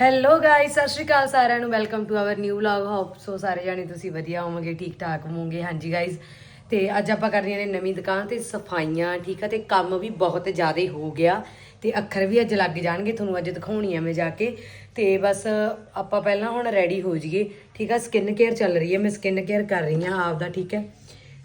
Hello guys ਸਤਿ ਸ਼੍ਰੀ ਅਕਾਲ ਸਾਰਿਆਂ ਨੂੰ। Welcome to our new vlog hope so ਸਾਰੇ ਜਾਣੇ ਤੁਸੀਂ ਵਧੀਆ ਹੋਵੋਗੇ ਠੀਕ ਠਾਕ ਹੋਵੋਗੇ। ਹਾਂਜੀ ਗਾਇਸ ਤੇ ਅੱਜ ਆਪਾਂ ਕਰਨੀਆਂ ਨੇ ਨਵੀਂ ਦੁਕਾਨ ਤੇ ਸਫਾਈਆਂ, ਠੀਕ ਆ, ਤੇ ਕੰਮ ਵੀ ਬਹੁਤ ਜ਼ਿਆਦਾ ਹੋ ਗਿਆ। ਤੇ ਅੱਖਰ ਵੀ ਅੱਜ ਲੱਗ ਜਾਣਗੇ, ਤੁਹਾਨੂੰ ਅੱਜ ਦਿਖਾਉਣੀ ਆ ਮੈਂ ਜਾ ਕੇ। ਤੇ ਬਸ ਆਪਾਂ ਪਹਿਲਾਂ ਹੁਣ ਰੈਡੀ ਹੋ ਜਾਈਏ, ਠੀਕ ਆ ਸਕਿਨ ਕੇਅਰ ਚੱਲ ਰਹੀ ਹੈ ਮੈਂ ਸਕਿਨ ਕੇਅਰ ਕਰ ਰਹੀ ਹਾਂ ਆਪਦਾ, ਠੀਕ ਹੈ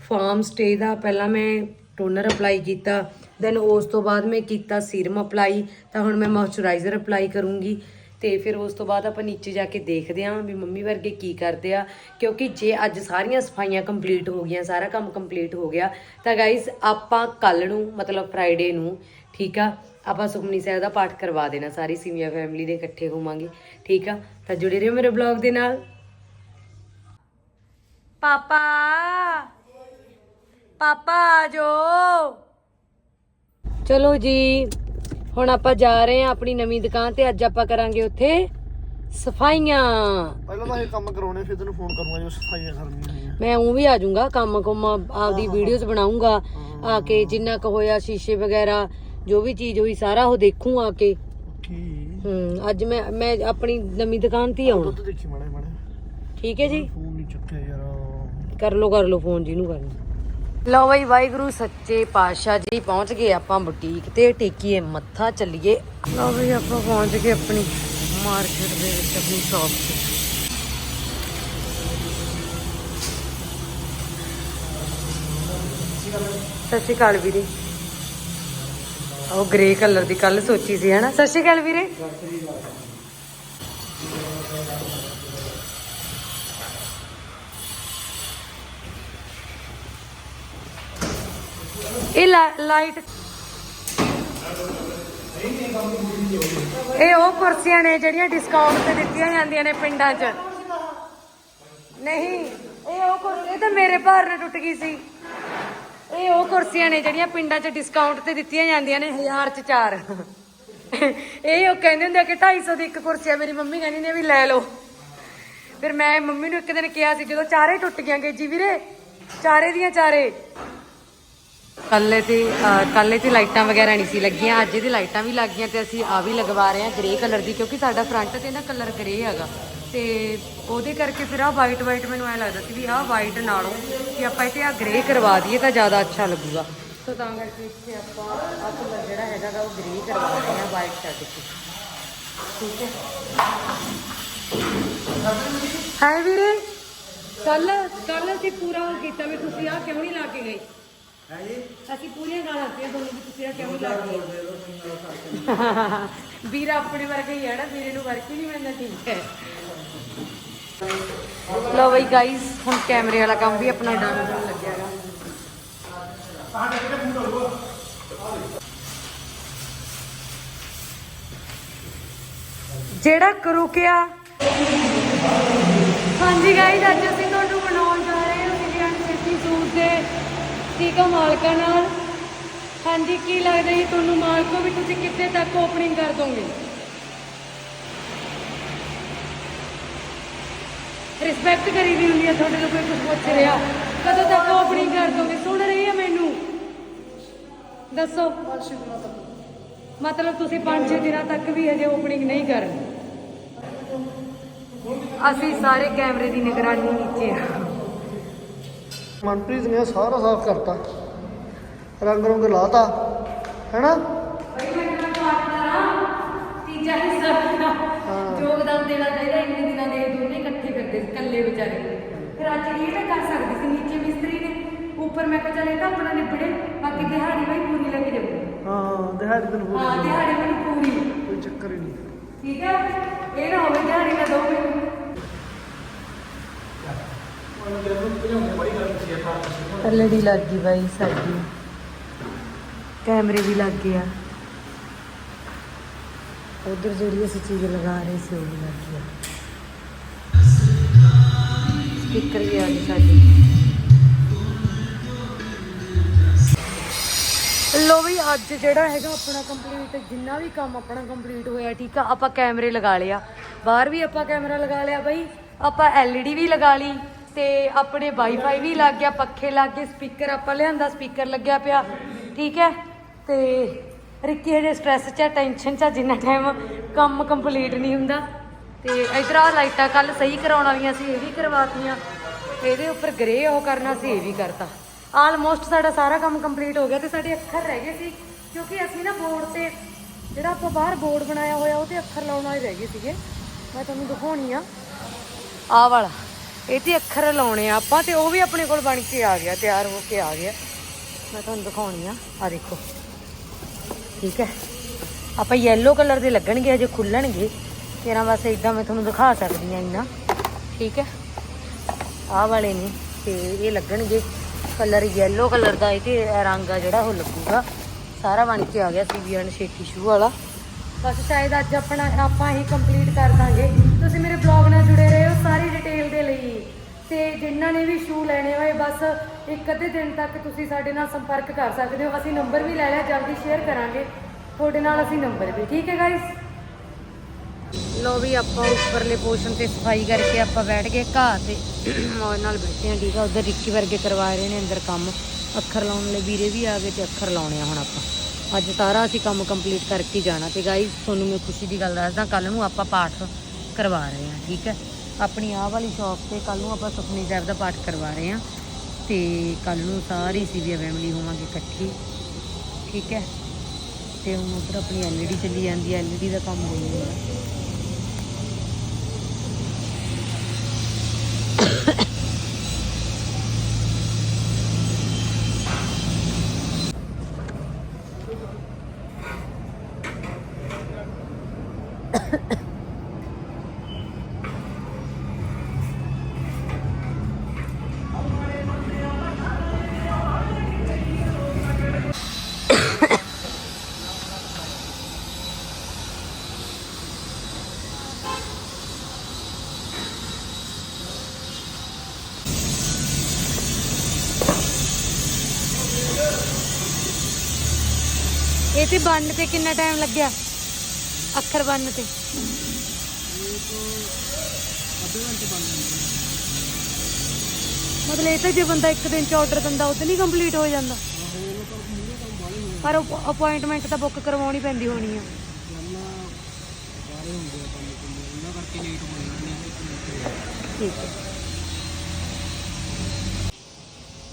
ਫਾਰਮ ਸਟੇ ਦਾ ਪਹਿਲਾਂ ਮੈਂ ਟੋਨਰ ਅਪਲਾਈ ਕੀਤਾ ਦੈਨ ਉਸ ਤੋਂ ਬਾਅਦ ਮੈਂ ਕੀਤਾ ਸੀਰਮ ਅਪਲਾਈ ਤਾਂ ਹੁਣ ਮੈਂ ਮੋਇਸਚਰਾਈਜ਼ਰ ਅਪਲਾਈ ਕਰੂੰਗੀ। ਤੇ ਫਿਰ ਉਸ ਤੋਂ ਬਾਅਦ ਆਪਾਂ ਨੀਚੇ ਜਾ ਕੇ ਦੇਖਦੇ ਹਾਂ ਵੀ ਮੰਮੀ ਵਰਗੇ ਕੀ ਕਰਦੇ ਆ ਕਿਉਂਕਿ ਜੇ ਅੱਜ ਸਾਰੀਆਂ ਸਫਾਈਆਂ ਕੰਪਲੀਟ ਹੋ ਗਈਆਂ ਸਾਰਾ ਕੰਮ ਕੰਪਲੀਟ ਹੋ ਗਿਆ ਤਾਂ ਗਾਇਜ਼ ਆਪਾਂ ਕੱਲ ਨੂੰ ਮਤਲਬ ਫਰਾਈਡੇ ਨੂੰ ਠੀਕ ਆ ਆਪਾਂ ਸੁਖਮਨੀ ਸਾਹਿਬ ਦਾ ਪਾਠ ਕਰਵਾ ਦੇਣਾ ਸਾਰੀ ਸੀਮੀਆ ਫੈਮਿਲੀ ਦੇ ਇਕੱਠੇ ਹੋਵਾਂਗੇ ਠੀਕ ਆ? ਤਾਂ ਜੁੜੇ ਰਹੋ ਮੇਰੇ ਬਲੌਗ ਦੇ ਨਾਲ। ਪਾਪਾ! ਪਾਪਾ ਆ ਜਾਓ! ਚਲੋ ਜੀ ਹੁਣ ਆਪਾਂ ਜਾ ਰਹੇ ਹਾਂ ਆਪਣੀ ਨਵੀਂ ਦੁਕਾਨ ਤੇ ਅੱਜ ਆਪਾਂ ਕਰਾਂਗੇ ਉੱਥੇ ਸਫਾਈਆਂ। ਪਹਿਲਾਂ ਤਾਂ ਇਹ ਕੰਮ ਕਰਾਉਣੇ ਫਿਰ ਤੈਨੂੰ ਫੋਨ ਕਰੂੰਗਾ ਜੋ ਸਫਾਈਆਂ ਕਰਨੀਆਂ ਮੈਂ ਉਹ ਵੀ ਆ ਜਾਊਂਗਾ ਕੰਮ ਕੁਮ ਆਪਦੀ ਵੀਡੀਓਜ਼ ਬਣਾਉਂਗਾ ਆ ਕੇ ਜਿੰਨਾ ਕੁ ਹੋਇਆ ਸ਼ੀਸ਼ੇ ਵਗੈਰਾ ਜੋ ਵੀ ਚੀਜ਼ ਹੋਈ ਸਾਰਾ ਉਹ ਦੇਖੂੰ ਆ ਕੇ। ਹੂੰ ਅੱਜ ਮੈਂ ਮੈਂ ਆਪਣੀ ਨਵੀਂ ਦੁਕਾਨ ਤੇ ਆਉਣਾ। ਦੁੱਧ ਦੇਖੀ ਮਾੜੇ ਮਾੜੇ ਠੀਕ ਹੈ ਜੀ? ਫੋਨ ਨਹੀਂ ਚੁੱਕਿਆ ਯਾਰ। ਕਰ ਲੋ ਕਰ ਲੋ ਫੋਨ ਜਿਹਨੂੰ ਕਰਨਾ। ਲਓ ਬਈ, ਵਾਹਿਗੁਰੂ, ਸੱਚੇ ਪਾਤਸ਼ਾਹ ਜੀ, ਪਹੁੰਚ ਗਏ ਆਪਾਂ ਬੁਟੀਕ ਤੇ, ਟੇਕੀਏ ਮੱਥਾ, ਚੱਲੀਏ। ਲਓ ਬਈ, ਆਪਾਂ ਪਹੁੰਚ ਗਏ ਆਪਣੀ ਮਾਰਕੀਟ ਦੇ ਵਿੱਚ, ਆਪਣੀ ਸ਼ਾਪ ਤੇ। ਸਤਿ ਸ਼੍ਰੀ ਅਕਾਲ ਵੀਰੇ। ਉਹ ਗ੍ਰੇ ਕਲਰ ਦੀ ਕੱਲ ਸੋਚੀ ਸੀ, ਹਨਾ? ਸਤਿ ਸ਼੍ਰੀ ਅਕਾਲ ਵੀਰੇ। ਇਹ ਲਾਈਟ। ਇਹ ਉਹ ਕੁਰਸੀਆਂ ਨੇ ਜਿਹੜੀਆਂ ਡਿਸਕਾਊਂਟ ਤੇ ਦਿੱਤੀਆਂ ਜਾਂਦੀਆਂ ਨੇ ਪਿੰਡਾਂ 'ਚ। ਨਹੀਂ, ਇਹ ਉਹ ਕੁਰਸੀ ਇਹ ਤਾਂ ਮੇਰੇ ਭਾਰ ਨਾਲ ਟੁੱਟ ਗਈ ਸੀ। ਇਹ ਉਹ ਕੁਰਸੀਆਂ ਨੇ ਜਿਹੜੀਆਂ ਪਿੰਡਾਂ 'ਚ ਡਿਸਕਾਊਂਟ ਤੇ ਦਿੱਤੀਆਂ ਜਾਂਦੀਆਂ ਨੇ 1000 'ਚ ਚਾਰ। ਇਹ ਉਹ ਕਹਿੰਦੇ ਹੁੰਦੇ ਆ ਕਿ 250 ਦੀ ਇੱਕ ਕੁਰਸੀ ਆ, ਮੇਰੀ ਮੰਮੀ ਕਹਿੰਦੀ ਨੇ ਵੀ ਲੈ ਲਓ। ਫਿਰ ਮੈਂ ਮੰਮੀ ਨੂੰ ਇੱਕ ਦਿਨ ਕਿਹਾ ਸੀ, ਜਦੋਂ ਚਾਰੇ ਟੁੱਟ ਗਈਆਂ ਜੀ ਵੀਰੇ, ਚਾਰੇ ਦੀਆਂ ਚਾਰੇ। ਕੱਲੇ ਤੇ ਕੱਲੇ ਤੇ ਲਾਈਟਾਂ ਵਗੈਰਾ ਨਹੀਂ ਸੀ ਲੱਗੀਆਂ ਅੱਜ ਇਹਦੀ ਲਾਈਟਾਂ ਵੀ ਲੱਗ ਗਈਆਂ ਤੇ ਅਸੀਂ ਆ ਵੀ ਲਗਵਾ ਰਹੇ ਹਾਂ ਗ੍ਰੇ ਕਲਰ ਦੀ ਕਿਉਂਕਿ ਸਾਡਾ ਫਰੰਟ ਤੇ ਨਾ ਕਲਰ ਗ੍ਰੇ ਹੈਗਾ। ਤੇ ਉਹਦੇ ਕਰਕੇ ਫਿਰ ਆ ਵਾਈਟ ਵਾਈਟ ਮੈਨੂੰ ਐ ਲੱਗਦਾ ਸੀ ਵੀ ਆਹ ਵਾਈਟ ਨਾਲੋਂ ਕਿ ਆਪਾਂ ਇੱਥੇ ਆ ਗ੍ਰੇ ਕਰਵਾ ਦਈਏ ਤਾਂ ਜ਼ਿਆਦਾ ਅੱਛਾ ਲੱਗੂਗਾ। ਸੋ ਤਾਂ ਕਰਕੇ ਇੱਥੇ ਆਪਾਂ ਆਹ ਕਲਰ ਜਿਹੜਾ ਹੈਗਾ ਉਹ ਗ੍ਰੇ ਕਰਵਾ ਰਹੇ ਹਾਂ ਵਾਈਟ ਛੱਡ ਕੇ ਠੀਕ ਹੈ। ਹਾਏ ਵੀਰੇ? ਕੱਲ ਕੱਲ ਅਸੀਂ ਪੂਰਾ ਕੀਤਾ ਵੀ ਤੁਸੀਂ ਆਹ ਕਿਉਂ ਨਹੀਂ ਲਾ ਕੇ ਗਏ? ਅਸੀਂ ਪੂਰੀਆਂ ਗਾਲਾਂ ਦਿੱਤੀਆਂ ਤੁਹਾਨੂੰ ਵੀ ਤੁਸੀਂ ਕਿਉਂ ਲਾ ਕੇ ਵੀਰਾ ਆਪਣੇ ਵਰਗਾ ਹੀ ਹੈ ਨਾ ਵੀਰੇ ਨੂੰ ਵਰਕ ਹੀ ਨਹੀਂ ਮਿਲਦਾ ਠੀਕ ਹੈ। ਲੋ ਬਈ ਗਾਇਸ ਹੁਣ ਕੈਮਰੇ ਵਾਲਾ ਕੰਮ ਵੀ ਆਪਣਾ ਡਨ ਹੋਣ ਲੱਗਿਆ ਗਾ ਜਿਹੜਾ ਕਰੂ ਕਿਆ ਹਾਂਜੀ ਗਾਇਸ ਅੱਜ ਅਸੀਂ ਤੁਹਾਨੂੰ ਬਣਾਉਣ ਜਾ ਰਹੇ ਹਾਂ ਵਿਜਿਆਨ ਸਿੱਧੀ ਸੂਟ ਦੇ ਠੀਕ ਆ ਮਾਲਕਾਂ ਨਾਲ। ਹਾਂਜੀ, ਕੀ ਲੱਗਦਾ ਜੀ ਤੁਹਾਨੂੰ ਮਾਲਕੋ ਵੀ ਤੁਸੀਂ ਕਿੱਥੇ ਤੱਕ ਓਪਨਿੰਗ ਕਰ ਦੋਗੇ? ਰਿਸਪੈਕਟ ਕਰੀ ਦੀ ਹੁੰਦੀ ਹੈ ਤੁਹਾਡੇ ਤੋਂ ਕੋਈ ਕੁਝ ਪੁੱਛ ਰਿਹਾ। ਕਦੋਂ ਤੱਕ ਓਪਨਿੰਗ ਕਰ ਦੋਗੇ? ਸੁਣ ਰਹੀ ਹੈ ਮੈਨੂੰ। ਦੱਸੋ। ਮਤਲਬ ਤੁਸੀਂ 5-6 ਦਿਨਾਂ ਤੱਕ ਵੀ ਹਜੇ ਓਪਨਿੰਗ ਨਹੀਂ ਕਰਨੀ ਅਸੀਂ ਸਾਰੇ ਕੈਮਰੇ ਦੀ ਨਿਗਰਾਨੀ ਨੀਚੇ ਆ। ਮਨਪ੍ਰੀਤ ਨੇ ਸਾਰਾ ਸਾਫ਼ ਕਰਤਾ। ਰੰਗ ਰੰਗ ਲਾਤਾ ਹੈਨਾ? ਤੀਜਾ ਹਿੱਸਾ ਯੋਗਦਾਨ ਦੇਣਾ ਚਾਹੀਦਾ ਇੰਨੇ ਦਿਨਾਂ ਦੇ ਇਹ ਦੋਨੇ ਇਕੱਠੇ ਕਰਦੇ ਸੀ ਇਕੱਲੇ ਵਿਚਾਰੇ। ਫਿਰ ਅੱਜ ਇਹ ਤਾਂ ਕਰ ਸਕਦੀ ਸੀ ਨੀਚੇ ਮਿਸਤਰੀ ਨੇ। ਉੱਪਰ ਮੈਂ ਕਿਹਾ ਚਲੇ ਤਾਂ ਆਪਣਾ ਨਿਬੜੇ ਬਾਕੀ ਦਿਹਾੜੀ ਬਈ ਪੂਰੀ ਲੱਗ ਜਾਊ ਹਾਂ ਦਿਹਾੜੀ ਤੈਨੂੰ ਪੂਰੀ ਹਾਂ ਦਿਹਾੜੀ ਮੈਨੂੰ ਪੂਰੀ। ਕੋਈ ਚੱਕਰ ਹੀ ਨਹੀਂ। ਠੀਕ ਹੈ? ਇਹ ਨਾ ਹੋਵੇ ਦਿਹਾੜੀ ਨਾ ਦੋ ਮੈਨੂੰ ਐਲਡੀ ਲੱਗ ਗਈ ਬਾਈ ਸਾਡੀ। ਕੈਮਰੇ ਵੀ ਲੱਗ ਗਏ ਆ। ਉਧਰ ਜਿਹੜੀ ਅਸੀਂ ਚੀਜ਼ ਲਗਾ ਰਹੇ ਸੀ, ਉਹ ਵੀ ਲੱਗ ਗਿਆ ਸਪੀਕਰ ਵੀ ਆ ਗਈ ਸਾਡੀ। ਲੋ ਵੀ ਅੱਜ ਜਿਹੜਾ ਹੈਗਾ ਆਪਣਾ ਕੰਪਲੀਟ ਜਿੰਨਾ ਵੀ ਕੰਮ ਆਪਣਾ ਕੰਪਲੀਟ ਹੋਇਆ, ਠੀਕ ਆ, ਆਪਾਂ ਕੈਮਰੇ ਲਗਾ ਲਿਆ। ਬਾਹਰ ਵੀ ਆਪਾਂ ਕੈਮਰਾ ਲਗਾ ਲਿਆ ਬਾਈ, ਆਪਾਂ ਐਲਈਡੀ ਵੀ ਲਗਾ ਲਈ। ਤੇ ਆਪਣੇ ਵਾਈਫਾਈ ਵੀ ਲੱਗ ਗਿਆ ਪੱਖੇ ਲੱਗ ਗਏ ਸਪੀਕਰ ਆਪਾਂ ਲਿਆਂਦਾ ਸਪੀਕਰ ਲੱਗਿਆ ਪਿਆ ਠੀਕ ਹੈ? ਤੇ ਰਿੱਕੀ ਹਜੇ ਸਟ੍ਰੈਸ 'ਚ ਟੈਨਸ਼ਨ 'ਚ ਆ, ਜਿੰਨਾ ਟਾਈਮ ਕੰਮ ਕੰਪਲੀਟ ਨਹੀਂ ਹੁੰਦਾ। ਤੇ ਇਧਰ ਆ ਲਾਈਟਾਂ ਕੱਲ ਸਹੀ ਕਰਾਉਣ ਵਾਲੀਆਂ ਸੀ ਇਹ ਵੀ ਕਰਵਾਤੀਆਂ। ਇਹਦੇ ਉੱਪਰ ਗ੍ਰੇ ਉਹ ਕਰਨਾ ਸੀ ਇਹ ਵੀ ਕਰਤਾ। ਆਲਮੋਸਟ ਸਾਡਾ ਸਾਰਾ ਕੰਮ ਕੰਪਲੀਟ ਹੋ ਗਿਆ ਤੇ ਸਾਡੇ ਅੱਖਰ ਰਹਿ ਗਏ ਸੀ ਕਿਉਂਕਿ ਅਸੀਂ ਨਾ ਬੋਰਡ ਤੇ ਜਿਹੜਾ ਆਪਾਂ ਬਾਹਰ ਬੋਰਡ ਬਣਾਇਆ ਹੋਇਆ ਉਹ ਤੇ ਅੱਖਰ ਲਾਉਣ ਵਾਲੇ ਰਹਿ ਗਏ ਸੀਗੇ। ਮੈਂ ਤੁਹਾਨੂੰ ਦਿਖਾਉਣੀ ਆ। ਆਹ ਵਾਲਾ। ਇਹ ਤੇ ਅੱਖਰ ਲਾਉਣੇ ਆ ਆਪਾਂ ਤੇ ਉਹ ਵੀ ਆਪਣੇ ਕੋਲ ਬਣ ਕੇ ਆ ਗਿਆ, ਤਿਆਰ ਹੋ ਕੇ ਆ ਗਿਆ। ਮੈਂ ਤੁਹਾਨੂੰ ਦਿਖਾਉਣੀ ਆ ਆ ਦੇਖੋ। ਠੀਕ ਹੈ? ਆਪਾਂ ਯੈਲੋ ਕਲਰ ਦੇ ਲੱਗਣਗੇ, ਅਜੇ ਖੁੱਲਣਗੇ। ਤੇਰਾ ਬਸ ਇਦਾਂ ਮੈਂ ਤੁਹਾਨੂੰ ਦਿਖਾ ਸਕਦੀ ਆ ਇੰਨਾ। ਠੀਕ ਹੈ? ਆਹ ਵਾਲੇ ਨੇ, ਤੇ ਇਹ ਲੱਗਣਗੇ। ਕਲਰ ਯੈਲੋ ਕਲਰ ਦਾ ਇਹ ਤੇ ਰੰਗ ਆ ਜਿਹੜਾ, ਉਹ ਲੱਗੂਗਾ। ਸਾਰਾ ਬਣ ਕੇ ਆ ਗਿਆ ਸੀ ਸੀਵੀਐਨ ਛੇਤੀ ਸ਼ੂ ਵਾਲਾ। ਬਸ ਸ਼ਾਇਦ ਅੱਜ ਆਪਣਾ, ਆਪਾਂ ਹੀ ਕੰਪਲੀਟ ਕਰ ਦਾਂਗੇ। ਤੁਸੀਂ ਮੇਰੇ ਬਲੌਗ ਨਾਲ ਜੁੜੇ ਰਹੋ ਸਾਰੀ ਡਿਟੇਲ ਦੇ ਲਈ। ਤੇ ਜਿਨ੍ਹਾਂ ਨੇ ਵੀ ਸ਼ੂ ਲੈਣੇ ਹੋਏ, ਬਸ ਇੱਕ ਅੱਧੇ ਦਿਨ ਤੱਕ ਤੁਸੀਂ ਸਾਡੇ ਨਾਲ ਸੰਪਰਕ ਕਰ ਸਕਦੇ ਹੋ। ਅਸੀਂ ਨੰਬਰ ਵੀ ਲੈ ਲਿਆ, ਜਲਦੀ ਸ਼ੇਅਰ ਕਰਾਂਗੇ। ਤੁਹਾਡੇ ਨਾਲ ਅਸੀਂ ਨੰਬਰ ਵੀ, ਠੀਕ ਹੈ ਗਾਇਸ ਲੋ ਵੀ ਆਪਾਂ ਉੱਪਰਲੇ ਪੋਰਸ਼ਨ ਤੇ ਸਫ਼ਾਈ ਕਰਕੇ ਆਪਾਂ ਬੈਠ ਗਏ ਘਾਹ ਤੇ। ਮੌਜ ਨਾਲ ਬੈਠੇ ਆ ਠੀਕ ਆ। ਉਧਰ ਰਿੱਕੀ ਵਰਗੇ ਕਰਵਾ ਰਹੇ ਨੇ ਅੰਦਰ ਕੰਮ। ਅੱਖਰ ਲਾਉਣ ਲਈ ਵੀਰੇ ਵੀ ਆ ਗਏ ਤੇ ਅੱਖਰ ਲਾਉਣੇ ਆ ਹੁਣ ਆਪਾਂ। ਅੱਜ ਸਾਰਾ ਅਸੀਂ ਕੰਮ ਕੰਪਲੀਟ ਕਰਕੇ ਜਾਣਾ ਤੇ ਗਾਈਸ ਤੁਹਾਨੂੰ ਮੈਂ ਖੁਸ਼ੀ ਦੀ ਗੱਲ ਦੱਸਦਾ ਕੱਲ ਨੂੰ ਆਪਾਂ ਪਾਠ ਕਰਵਾ ਰਹੇ ਹਾਂ, ਠੀਕ ਹੈ? ਆਪਣੀ ਆਹ ਵਾਲੀ ਸ਼ਾਪ ਤੇ ਕੱਲ ਨੂੰ ਆਪਾਂ ਸੁਖਨੀ ਸਾਹਿਬ ਦਾ ਪਾਠ ਕਰਵਾ ਰਹੇ ਹਾਂ ਤੇ ਕੱਲ ਨੂੰ ਸਾਰੀ ਸੀਵੀਆ ਫੈਮਿਲੀ ਹੋਵਾਂਗੇ ਇਕੱਠੀ, ਠੀਕ ਹੈ? ਤੇ ਹੁਣ ਉਧਰ ਆਪਣੀ ਐਲਈਡੀ ਚੱਲੀ ਜਾਂਦੀ ਹੈ ਐਲਈਡੀ ਦਾ ਕੰਮ ਹੋਈ ਜਾਂਦਾ। ਇਹ ਤੇ ਬੰਨ ਤੇ ਕਿੰਨਾ ਟਾਈਮ ਲੱਗਿਆ? ਅੱਖਰ ਬੰਨ ਤੇ। ਮਤਲਬ ਇਹ ਤਾਂ ਜੇ ਬੰਦਾ ਇੱਕ ਦਿਨ ਚ ਆਰਡਰ ਦਿੰਦਾ ਉਦੋਂ ਨਹੀਂ ਕੰਪਲੀਟ ਹੋ ਜਾਂਦਾ। ਪਰ ਅਪਾਇੰਟਮੈਂਟ ਤਾਂ ਬੁੱਕ ਕਰਵਾਉਣੀ ਪੈਂਦੀ ਹੋਣੀ ਆ। ਠੀਕ ਹੈ।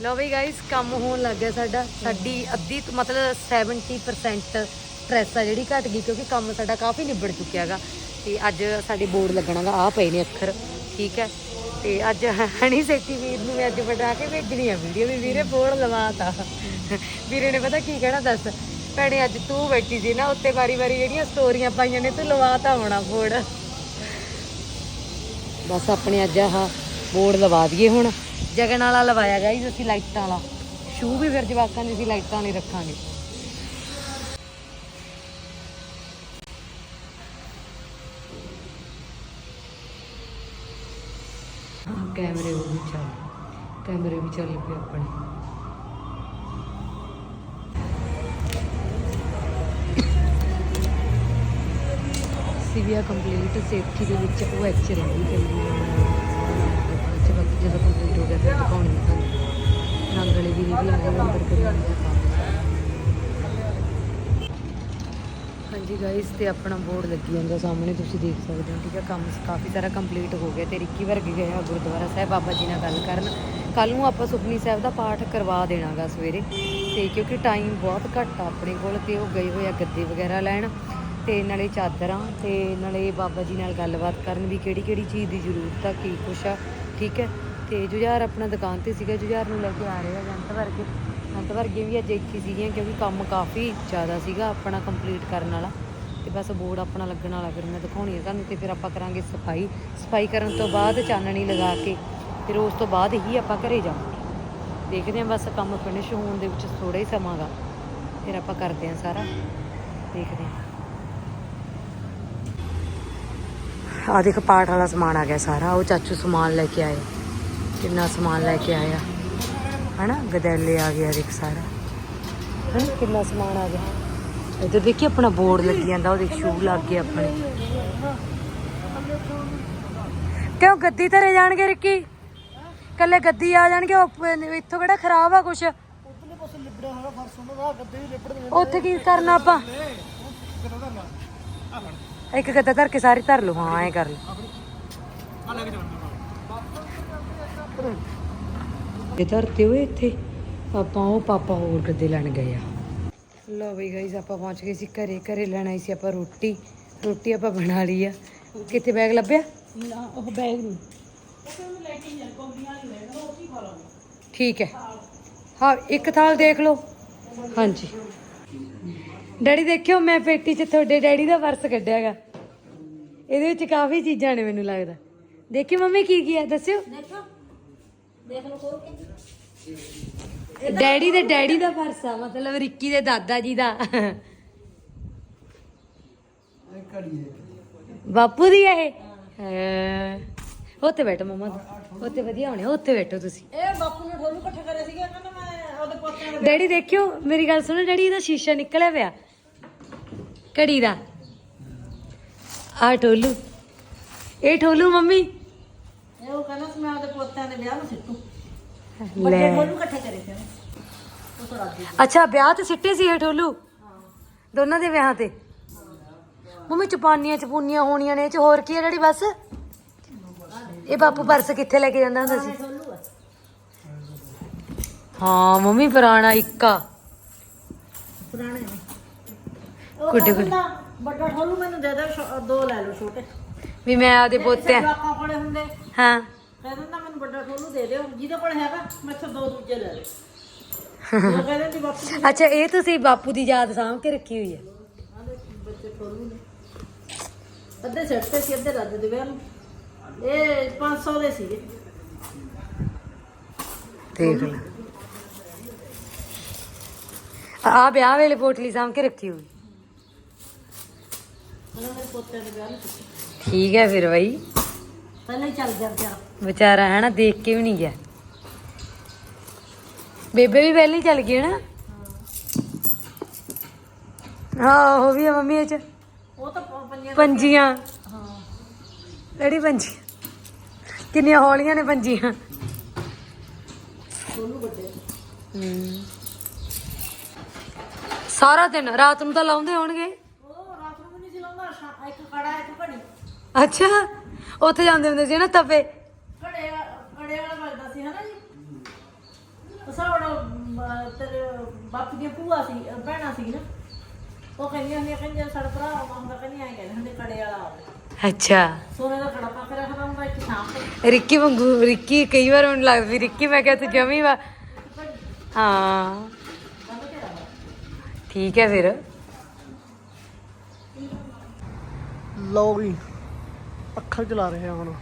ਲੋ ਵੀ ਗਾਇਸ ਕੰਮ ਹੋਣ ਲੱਗ ਗਿਆ ਸਾਡਾ। ਸਾਡੀ ਅੱਧੀ ਤੋਂ ਮਤਲਬ 70% ਪ੍ਰੈਸ ਆ ਜਿਹੜੀ ਘਟ ਗਈ, ਕਿਉਂਕਿ ਕੰਮ ਸਾਡਾ ਕਾਫੀ ਨਿਬੜ ਚੁੱਕਿਆ ਹੈਗਾ। ਤੇ ਅੱਜ ਸਾਡੇ ਬੋਰਡ ਲੱਗਣਾਗਾ ਆ ਪਏ ਨੇ ਅੱਖਰ, ਠੀਕ ਹੈ? ਤੇ ਅੱਜ ਹਣੀ ਸੇਠੀ ਵੀਰ ਨੂੰ ਮੈਂ ਅੱਜ ਬਣਾ ਕੇ ਭੇਜਣੀ ਆ ਵੀਡੀਓ ਵੀ ਵੀਰੇ ਬੋਰਡ ਲਵਾਤਾ ਵੀਰੇ ਨੇ ਪਤਾ ਕੀ ਕਹਿਣਾ, ਦੱਸ? ਭੈਣੇ, ਅੱਜ ਤੂੰ ਬੈਠੀ ਸੀ ਨਾ, ਉੱਤੇ ਵਾਰੀ ਵਾਰੀ ਜਿਹੜੀਆਂ ਸਟੋਰੀਆਂ ਪਾਈਆਂ ਨੇ, ਤੂੰ ਲਵਾਤਾ ਹੋਣਾ ਬੋਰਡ। ਬਸ ਆਪਣੇ ਅੱਜ ਆਹ ਬੋਰਡ ਲਵਾ ਦਈਏ ਹੁਣ। ਜਗਨ ਵਾਲਾ ਲਵਾਇਆ ਗਾਈਜ਼ ਅਸੀਂ ਲਾਈਟਾਂ ਵਾਲਾ। ਸ਼ੂ ਵੀ ਫਿਰ ਜਵਾਕਾਂ ਦੀ ਅਸੀਂ ਲਾਈਟਾਂ ਵਾਲੇ ਰੱਖਾਂਗੇ। ਕੈਮਰੇ ਉਹ ਵੀ ਚੱਲ, ਕੈਮਰੇ ਵੀ ਚੱਲ ਪਏ ਆਪਣੇ। ਸੀਵੀਆ ਕੰਪਲੀਟ ਸੇਫਟੀ ਦੇ ਵਿੱਚ ਉਹ ਐਚ ਰਹੀ ਚੱਲੀ ਜਦੋਂ ਕੰਪਲੀਟ ਫਿਰ ਦਿਖਾਉਣੀ ਤੁਹਾਨੂੰ ਰੰਗ ਵਾਲੇ ਵੀ ਵੀ ਆ ਅੰਦਰ ਕਰੀ ਹਾਂਜੀ ਗਾਇਸ ਤੇ ਆਪਣਾ ਬੋਰਡ ਲੱਗੀ ਜਾਂਦਾ ਸਾਹਮਣੇ, ਤੁਸੀਂ ਦੇਖ ਸਕਦੇ ਹੋ, ਠੀਕ ਹੈ? ਕੰਮ ਕਾਫੀ ਸਾਰਾ ਕੰਪਲੀਟ ਹੋ ਗਿਆ ਤੇ ਰਿੱਕੀ ਵਰਗੇ ਗਏ ਆ ਗੁਰਦੁਆਰਾ ਸਾਹਿਬ, ਬਾਬਾ ਜੀ ਨਾਲ ਗੱਲ ਕਰਨ। ਕੱਲ ਨੂੰ ਆਪਾਂ ਸੁਖਨੀ ਸਾਹਿਬ ਦਾ ਪਾਠ ਕਰਵਾ ਦੇਣਾਗਾ ਸਵੇਰੇ। ਤੇ ਕਿਉਂਕਿ ਟਾਈਮ ਬਹੁਤ ਘੱਟ ਆ ਆਪਣੇ ਕੋਲ ਤੇ ਉਹ ਗਏ ਹੋਏ ਆ ਗੱਦੇ ਵਗੈਰਾ ਲੈਣ। ਤੇ ਨਾਲੇ ਚਾਦਰਾਂ ਤੇ ਨਾਲੇ ਬਾਬਾ ਜੀ ਨਾਲ ਗੱਲਬਾਤ ਕਰਨ ਵੀ ਕਿਹੜੀ ਕਿਹੜੀ ਚੀਜ਼ ਦੀ ਜ਼ਰੂਰਤ ਆ, ਕੀ ਕੁਛ ਆ, ਠੀਕ ਹੈ? ਤੇ ਜੁਝਾਰ ਆਪਣਾ ਦੁਕਾਨ ਤੇ ਸੀਗਾ, ਜੁਝਾਰ ਨੂੰ ਲੈ ਕੇ ਆ ਰਹੇ ਆ ਜੰਤ ਵਰਗੇ। ਜੰਤ ਵਰਗੇ ਵੀ ਅੱਜ ਇੱਥੇ ਸੀਗੀਆਂ ਕਿਉਂਕਿ ਕੰਮ ਕਾਫੀ ਜ਼ਿਆਦਾ ਸੀਗਾ ਆਪਣਾ ਕੰਪਲੀਟ ਕਰਨ ਵਾਲਾ। ਤੇ ਬਸ ਬੋਰਡ ਆਪਣਾ ਲੱਗਣ ਵਾਲਾ ਫਿਰ ਮੈਂ ਦਿਖਾਉਣੀ ਹੈ ਤੁਹਾਨੂੰ ਤੇ ਫਿਰ ਆਪਾਂ ਕਰਾਂਗੇ ਸਫ਼ਾਈ। ਸਫ਼ਾਈ ਕਰਨ ਤੋਂ ਬਾਅਦ ਚਾਨਣੀ ਲਗਾ ਕੇ ਫਿਰ ਉਸ ਤੋਂ ਬਾਅਦ ਹੀ ਆਪਾਂ ਘਰੇ ਜਾਵਾਂਗੇ। ਦੇਖਦੇ ਹਾਂ ਬਸ ਕੰਮ ਫਿਨਿਸ਼ ਹੋਣ ਦੇ ਵਿੱਚ ਥੋੜਾ ਹੀ ਸਮਾਂਗਾ ਫਿਰ ਆਪਾਂ ਕਰਦੇ ਹਾਂ ਸਾਰਾ। ਦੇਖਦੇ ਹਾਂ ਆ ਦੇਖ ਪਾਠ ਵਾਲਾ ਸਮਾਨ ਆ ਗਿਆ ਸਾਰਾ, ਉਹ ਚਾਚੂ ਸਮਾਨ ਲੈ ਕੇ ਆਏ। ਕਿੰਨਾ ਸਮਾਨ ਲੈ ਕੇ ਆਇਆ। ਹਨਾ? ਗਦੈਲੇ ਆ ਗਿਆ ਦੇਖ ਸਾਰਾ। ਹਨਾ? ਕਿੰਨਾ ਸਮਾਨ ਆ ਗਿਆ। ਇੱਧਰ ਦੇਖੀ ਆਪਣਾ ਬੋਰਡ ਲੱਗੀ ਜਾਂਦਾ ਉਹ ਦੇਖ ਸ਼ੂ ਲੱਗ ਗਏ ਆਪਣੇ। ਕਿਉਂ ਗੱਦੀ ਧਰੇ ਜਾਣਗੇ ਰਿੱਕੀ? ਕੱਲੇ ਗੱਦੀ ਆ ਜਾਣਗੇ ਉਹ ਇੱਥੋਂ ਕਿਹੜਾ ਖਰਾਬ ਆ ਕੁਛ? ਉੱਥੇ ਕੀ ਕਰਨਾ ਆਪਾਂ? ਇੱਕ ਗੱਦਾ ਧਰ ਕੇ ਸਾਰੇ ਧਰ ਲਓ ਹਾਂ ਐ ਕਰ ਲਓ ਇਹ ਧਰਤੇ ਹੋਏ ਇੱਥੇ। ਆਪਾਂ ਉਹ ਪਾਪਾ ਹੋਰ ਗੱਦੇ ਲੈਣ ਗਏ ਆ। ਲੋ ਬਈ ਗਾਈਸ ਆਪਾਂ ਪਹੁੰਚ ਗਏ ਸੀ ਘਰੇ। ਘਰੇ ਲੈਣ ਆਈ ਸੀ ਆਪਾਂ ਰੋਟੀ। ਰੋਟੀ ਆਪਾਂ ਬਣਾ ਲਈ ਆ। ਕਿੱਥੇ ਬੈਗ ਲੱਭਿਆ? ਉਹ ਬੈਗ ਨੂੰ ਠੀਕ ਹੈ। ਹਾਂ ਇੱਕ ਥਾਲ ਦੇਖ ਲਓ। ਹਾਂਜੀ। ਡੈਡੀ ਦੇਖਿਓ ਮੈਂ ਪੇਟੀ 'ਚ ਤੁਹਾਡੇ ਡੈਡੀ ਦਾ ਪਰਸ ਕੱਢਿਆਗਾ ਇਹਦੇ ਵਿੱਚ ਕਾਫੀ ਚੀਜ਼ਾਂ ਨੇ ਮੈਨੂੰ ਲੱਗਦਾ। ਦੇਖੀ ਮੰਮੀ ਕੀ ਕੀ ਹੈ ਦੱਸਿਓ। ਦੇਖੋ। ਦੇਖ ਲਓ ਖੋਲ ਕੇ। ਡੈਡੀ ਦੇ ਡੈਡੀ ਦਾ ਪਰਸ ਆ ਮਤਲਬ ਰਿੱਕੀ ਦੇ ਦਾਦਾ ਜੀ ਦਾ। ਬਾਪੂ ਦੀ ਹੈ ਇਹ? ਹਾਂ। ਉੱਥੇ ਬੈਠੋ ਮਮਾ। ਉੱਥੇ ਵਧੀਆ ਹੋਣੇ ਉੱਥੇ ਬੈਠੋ ਤੁਸੀਂ। ਇਹ ਬਾਪੂ ਨੇ ਠੋਲੂ ਇਕੱਠੇ ਕਰੇ ਸੀਗੇ ਕਹਿੰਦਾ ਮੈਂ ਉਹਦੇ ਪੋਤਿਆਂ ਦੇ ਡੈਡੀ ਦੇਖਿਓ ਮੇਰੀ ਗੱਲ ਸੁਣੋ ਡੈਡੀ ਇਹਦਾ ਸ਼ੀਸ਼ਾ ਨਿਕਲਿਆ ਪਿਆ। ਘੜੀ ਦਾ। ਆ ਠੋਲੂ ਇਹ ਠੋਲੂ ਮੰਮੀ। ਇਹ ਉਹ ਕਹਿੰਦਾ ਸੀ ਮੈਂ ਉਹਦੇ ਪੋਤਿਆਂ ਦੇ ਵਿਆਹ ਨੂੰ ਸਿੱਟੂ। ਵੱਡੇ ਲੈ ਠੋਲੂ ਇਕੱਠੇ ਕਰੇ ਸੀ ਉਹਨੇ। ਉਹ ਤੋਂ ਰਾਜੀ ਅੱਛਾ ਵਿਆਹ ਤੇ ਸਿੱਟੇ ਸੀ ਇਹ ਠੋਲੂ? ਦੋਨਾਂ ਦੇ ਵਿਆਹਾਂ ਤੇ? ਮੰਮੀ ਚਪਾਨੀਆਂ ਚਪੂਨੀਆਂ ਹੋਣੀਆਂ ਨੇ ਇਹ ਚ ਹੋਰ ਕੀ ਹੈ ਡੈਡੀ ਬਸ? ਇਹ ਬਾਪੂ ਪਰਸ ਕਿੱਥੇ ਲੈ ਕੇ ਜਾਂਦਾ ਹੁੰਦਾ ਸੀ? ਆ। ਹਾਂ ਮੰਮੀ ਪੁਰਾਣਾ ਇੱਕਾ। ਪੁਰਾਣੇ ਨੇ। ਉਹ ਗੁੱਡੇ ਕਹਿੰਦਾ ਵੱਡਾ ਠੋਲੂ ਮੈਨੂੰ ਦੇ ਦੇ ਦੋ ਲੈ ਲਓ ਛੋਟੇ। ਵੀ ਮੈਂ ਆਪਦੇ ਪੋਤੇ ਜਵਾਕਾਂ ਕੋਲੇ ਹੁੰਦੇ ਹਾਂ। ਕਹਿ ਦਿੰਦਾ ਮੈਨੂੰ ਵੱਡਾ ਠੋਲੂ ਦੇ ਦਿਓ ਜਿਹਦੇ ਕੋਲ ਹੈਗਾ ਮੈਂ ਇੱਥੋਂ ਦੋ ਦੂਜੇ ਲੈ ਲਏ। ਉਹ ਕਹਿੰਦੇ ਜੀ ਬਾਪੂ ਜੀ ਅੱਛਾ ਇਹ ਤੁਸੀਂ ਬਾਪੂ ਦੀ ਯਾਦ ਸਾਂਭ ਕੇ ਰੱਖੀ ਹੋਈ ਹੈ? ਬੱਚੇ ਨੇ। ਅੱਧੇ ਸਿੱਟ ਤੇ ਸੀ ਅੱਧੇ ਰੱਜ ਦੇ ਨੂੰ। ਇਹ 500 ਦੇ ਸੀਗੇ। ਦੇਖ ਲੈ। ਆ ਵਿਆਹ ਵੇਲੇ ਪੋਟਲੀ ਸਾਂਭ ਕੇ ਰੱਖੀ ਹੋਈ। ਉਹਨਾਂ ਮੇਰੇ ਪੋਤੇ ਦੇ ਵਿਆਹ ਨੂੰ ਠੀਕ ਹੈ ਫਿਰ ਬਈ। ਪਹਿਲਾਂ ਹੀ ਚੱਲ ਗਿਆ ਵਿਚਾਰਾ। ਵਿਚਾਰਾ ਹੈ ਨਾ ਦੇਖ ਕੇ ਵੀ ਨਹੀਂ ਗਿਆ। ਬੇਬੇ ਵੀ ਪਹਿਲਾਂ ਹੀ ਚੱਲ ਗਈ ਨਾ? ਹਾਂ ਉਹ ਵੀ ਆ ਮੰਮੀ ਇਹ ਚ। ਉਹ ਤਾਂ ਪ- ਪੰਜੀਆਂ ਪੰਜੀਆਂ। ਹਾਂ। ਕਿਹੜੀ ਪੰਜੀ? ਕਿੰਨੀਆਂ ਹੌਲੀਆਂ ਨੇ ਪੰਜੀਆਂ। ਵੱਡੇ। ਸਾਰਾ ਦਿਨ ਰਾਤ ਨੂੰ ਤਾਂ ਲਾਉਂਦੇ ਹੋਣਗੇ ਉਹ ਰਾਤ ਨੂੰ ਵੀ ਨਹੀਂ ਚਲਾਉਂਦਾ ਸ਼ਾ- ਇੱਕ ਕੜਾ ਇੱਕ ਘੜੀ ਅੱਛਾ ਉੱਥੇ ਜਾਂਦੇ ਹੁੰਦੇ ਸੀ ਨਾ ਤਪੇ ਘੜੇ ਘੜੇ ਵਾਲਾ ਵੱਜਦਾ ਸੀ ਹਨਾ ਜੀ? ਸਾਡਾ ਤੇਰੇ ਬਾਪੂ ਦੀਆਂ ਭੂਆ ਸੀ ਭੈਣਾਂ ਸੀ ਨਾ। ਉਹ ਕਹਿੰਦੀਆਂ ਹੁੰਦੀਆਂ ਕਹਿੰਦੀਆਂ ਸਾਡਾ ਭਰਾ ਆਉਂਦਾ ਹੁੰਦਾ ਕਹਿੰਦੀਆਂ ਐਂ ਕਹਿੰਦੇ ਹੁੰਦੇ ਕੜੇ ਵਾਲਾ ਆਵੇ। ਅੱਛਾ। ਸੋਨੇ ਦਾ ਕੜਾ ਪਾ ਕੇ ਰੱਖਦਾ ਹੁੰਦਾ ਇੱਕ ਸ਼ਾਮ ਤੇ। ਰਿੱਕੀ ਵਾਂਗੂ ਰਿੱਕੀ ਕਈ ਵਾਰ ਮੈਨੂੰ ਲੱਗਦਾ ਰਿੱਕੀ ਮੈਂ ਕਿਹਾ ਤੂੰ ਜਮੀ ਵਾ। ਹਾਂ। ਬੰਦ ਕੇ ਰੱਖਦਾ ਠੀਕ ਹੈ ਫਿਰ। ਲਓ ਅੱਖਾਂ ਚਲਾ ਰਹੇ ਆ ਹੁਣ।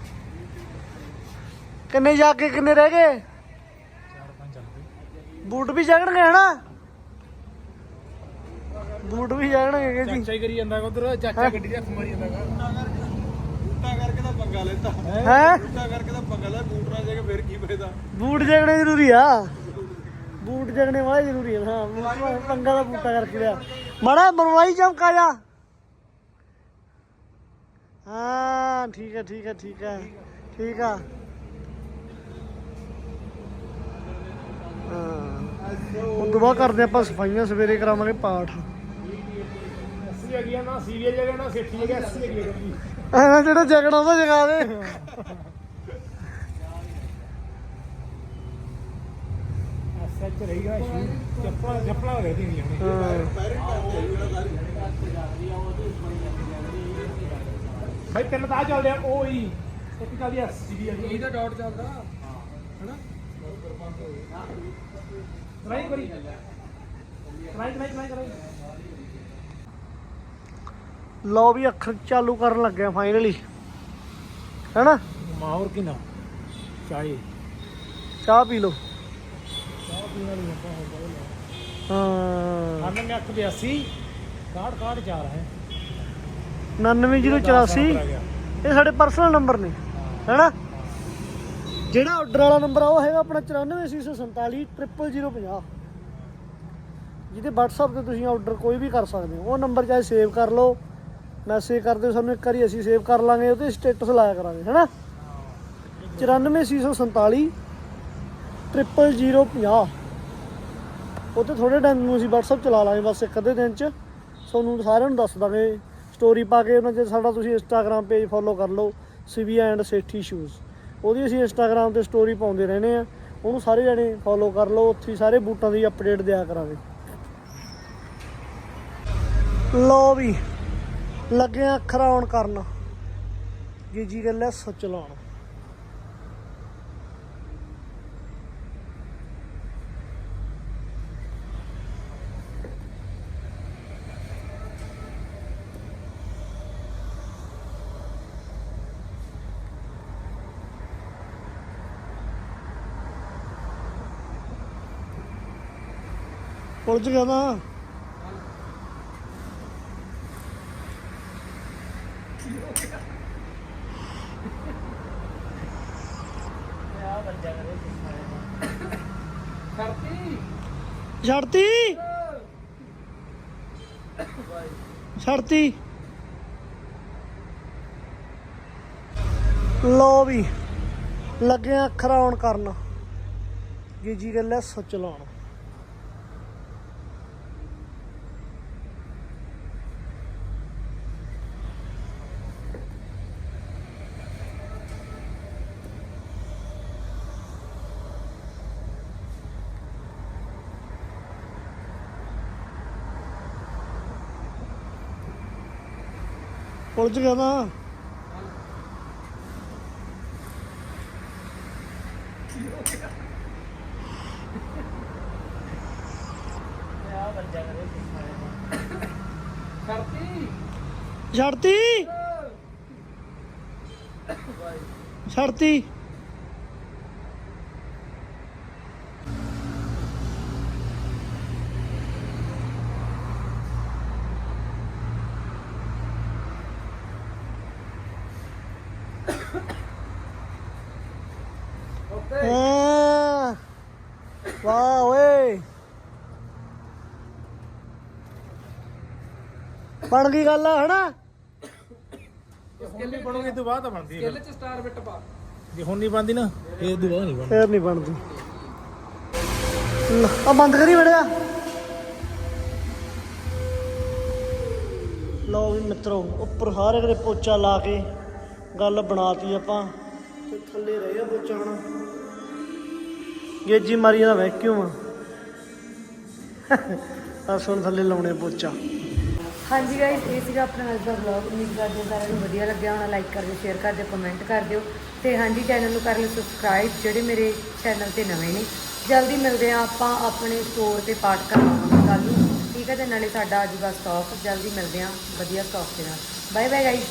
ਕਿੰਨੇ ਜਾ ਕੇ ਕਿੰਨੇ ਰਹਿ ਗਏ? ਬੂਟ ਵੀ ਜਾਗਣਗੇ ਹਨਾ? ਬੂਟ ਵੀ ਜਾਗਣਗੇ ਜੀ? ਚਾਚਾ ਹੀ ਕਰੀ ਜਾਂਦਾ ਉਧਰ ਚਾਚਾ ਗੱਡੀ ਦੇ ਹੱਥ ਮਾਰੀ ਜਾਂਦਾ। ਬੂਟਾ ਕਰਕੇ ਤਾਂ ਪੰਗਾ ਲੈਂਦਾ ਹੈ? ਬੂਟਾ ਕਰਕੇ ਤਾਂ ਪੰਗਾ ਲੈ ਬੂਟ ਨਾ ਜਾ ਕੇ ਫਿਰ ਕੀ ਫਾਇਦਾ? ਬੂਟ ਜਾਗਣੇ ਜ਼ਰੂਰੀ ਆ। ਬੂਟ ਜਾਗਣੇ ਵਾਲਾ ਜ਼ਰੂਰੀ ਆ ਹਾਂ ਬੂਟ ਪੰਗਾ ਦਾ ਬੂਟਾ ਕਰਕੇ ਲਿਆ। ਮਾੜਾ ਮਰਵਾਈ ਚਮਕਾ ਜਾ। ਹਾਂ। ਠੀਕ ਹੈ ਠੀਕ ਹੈ ਠੀਕ ਹੈ ਠੀਕ ਆ। ਹਾਂ। ਦੁਬਾਰਾ ਕਰਦੇ ਆਪਾਂ ਸਫਾਈਆਂ ਸਵੇਰੇ ਕਰਾਵਾਂਗੇ ਪਾਠ। ਅੱਸੀ ਹੈਗੀ ਆ ਨਾ ਨਾ ਸੇਠੀ ਹੈਗੀ ਜਿਹੜਾ ਜਗਣਾ ਉਹਦਾ ਜਗਾ ਦੇ ਸੱਚ ਰਹੇਗਾ ਸ਼ੂ ਚੱਪਲਾਂ ਚੱਪਲਾਂ ਹੋ ਰਹੀ ਦੀਆਂ ਨੇ ਤਿੰਨ ਤਾਂ ਆਹ ਚੱਲਦੇ ਆ ਉਹ ਹੀ। ਇੱਕ ਚੱਲਦੀ ਆ ਸੀਰੀਅਲ ਇਹਦਾ। ਡਾਟ ਚੱਲਦਾ। ਹੈਨਾ? ਕਰੀ ਕਰਾਈ। ਲਓ ਵੀ ਅੱਖਰ ਚਾਲੂ ਕਰਨ ਲੱਗੇ ਆ ਫਾਈਨਲੀ ਹੈਨਾ? ਮਾਹੌਰ ਕੀ ਨਾ ਚਾਹੇ ਚਾਹ ਪੀ ਲਓ। ਚਾਹ ਪੀਣ ਵਾਲੀ ਆਪਾਂ ਹਾਂ। ਹਨ ਮੈਂ 82 ਕਾੜ ਕਾੜ ਜਾ ਰਹਾ। ਹੈ 99084 ਇਹ ਸਾਡੇ ਪਰਸਨਲ ਨੰਬਰ ਨੇ ਹੈਨਾ? ਜਿਹੜਾ ਆਰਡਰ ਵਾਲਾ ਨੰਬਰ ਆ ਉਹ ਹੈਗਾ ਆਪਣਾ 94847 00050 ਜਿਹਦੇ WhatsApp ਤੇ ਤੁਸੀਂ ਆਰਡਰ ਕੋਈ ਵੀ ਕਰ ਸਕਦੇ ਹੋ। ਉਹ ਨੰਬਰ ਚਾਹੇ ਸੇਵ ਕਰ ਲਓ ਮੈਸੇਜ ਕਰ ਦਿਓ ਸਾਨੂੰ ਇੱਕ ਵਾਰੀ ਅਸੀਂ ਸੇਵ ਕਰ ਲਾਂਗੇ ਉਹਤੇ ਸਟੇਟਸ ਲਾਇਆ ਕਰਾਂਗੇ ਹੈਨਾ? 94647 00050 ਉਹ ਤੇ ਥੋੜੇ ਟਾਈਮ ਨੂੰ ਅਸੀਂ WhatsApp ਚਲਾ ਲਾਂਗੇ ਬਸ ਇੱਕ ਅੱਧੇ ਦਿਨ ਚ। ਤੁਹਾਨੂੰ ਸਾਰਿਆਂ ਨੂੰ ਦੱਸ ਦਾਂਗੇ। ਸਟੋਰੀ ਪਾ ਕੇ ਉਹਨਾਂ 'ਚ ਸਾਡਾ ਤੁਸੀਂ ਇੰਸਟਾਗ੍ਰam ਪੇਜ ਫੋਲੋ ਕਰ ਲਓ ਸਿਵੀਆ ਐਂਡ ਸੇਠੀ ਸ਼ੂਜ਼ ਉਹਦੀ ਅਸੀਂ ਇੰਸਟਾਗ੍ਰam ਤੇ ਸਟੋਰੀ ਪਾਉਂਦੇ ਰਹਿੰਦੇ ਆ ਉਹਨੂੰ ਸਾਰੇ ਜਣੇ ਫੋਲੋ ਕਰ ਲਓ, ਉੱਥੇ ਸਾਰੇ ਬੂਟਾਂ ਦੀ ਅਪਡੇਟ ਦਿਆ ਕਰਾਂਗੇ। ਲੋ ਵੀ, ਲੱਗੇ ਆ ਅੱਖਰ ਆਉਣ ਕਰਨ। ਜੀ ਜੀ ਗੱਲ ਹੈ, ਸੱਚ ਲਾਉਣ। ਉਲਝ ਗਿਆ ਨਾ। ਕਰਤੀ ਛੱਡਤੀ। ਛੱਡਤੀ। ਲੋ ਵੀ ਲੱਗਿਆ ਆ ਅੱਖਰ ਆਉਣ ਕਰਨ। ਜੀ ਜੀ ਗੱਲ ਹੈ ਸੱਚ ਲਾਉਣ। ਉਲਝ ਗਿਆ ਨਾ ਕਰਤੀ ਛੱਡਤੀ ਬਣ ਗਈ ਗੱਲ ਹਨਾ? ਸਕਿੱਲ ਬਣੂਗੀ ਤੋਂ ਬਾਅਦ ਤਾਂ ਬਣਦੀ ਸਕਿੱਲ ਚ ਸਟਾਰ ਬਿੱਟ ਪਾ। ਜੇ ਹੁਣ ਨਹੀਂ ਬਣਦੀ ਨਾ ਇਹ ਤੋਂ ਬਾਅਦ ਨਹੀਂ ਬਣਦੀ। ਫੇਰ ਨਹੀਂ ਬਣਦੀ। ਆ ਬੰਦ ਕਰੀ ਬੜਿਆ। ਲਓ ਵੀ ਮਿੱਤਰੋ ਉੱਪਰ ਸਾਰੇ ਪੋਚਾ ਲਾ ਕੇ ਗੱਲ ਬਣਾਤੀ ਆਪਾਂ। ਤੇ ਥੱਲੇ ਰਹਿ ਗਿਆ ਪੋਚਾ ਹੁਣ। ਗੇਜੀ ਮਾਰੀ ਦਾ ਵੈਕਿਊਮ ਆ ਸੁਣ ਥੱਲੇ ਲਾਉਣੇ ਪੋਚਾ। ਹਾਂਜੀ ਗਾਇਸ ਇਹ ਸੀਗਾ ਆਪਣਾ ਅੱਜ ਦਾ ਵਲੌਗ ਉਮੀਦ ਕਰਦੇ ਹਾਂ ਸਾਰਿਆਂ ਨੂੰ ਵਧੀਆ ਲੱਗਿਆ ਹੋਣਾ। ਲਾਈਕ ਕਰ ਦਿਓ ਸ਼ੇਅਰ ਕਰ ਦਿਓ ਕਮੈਂਟ ਕਰ ਦਿਓ। ਤੇ ਹਾਂਜੀ ਚੈਨਲ ਨੂੰ ਕਰ ਲਿਓ ਸਬਸਕ੍ਰਾਈਬ ਜਿਹੜੇ ਮੇਰੇ ਚੈਨਲ ਤੇ ਨਵੇਂ ਨੇ। ਜਲਦੀ ਮਿਲਦੇ ਹਾਂ ਆਪਾਂ ਆਪਣੇ ਸਟੋਰ ਤੇ ਪਾਠ ਕਰਵਾਵਾਂਗੇ ਕੱਲ ਨੂੰ। ਠੀਕ ਹੈ ਤੇ ਨਾਲੇ ਸਾਡਾ ਅੱਜ ਦਾ ਸਟਾਕ ਜਲਦੀ ਮਿਲਦੇ ਹਾਂ ਵਧੀਆ ਸਟਾਕ ਦੇ ਨਾਲ। Bye bye guys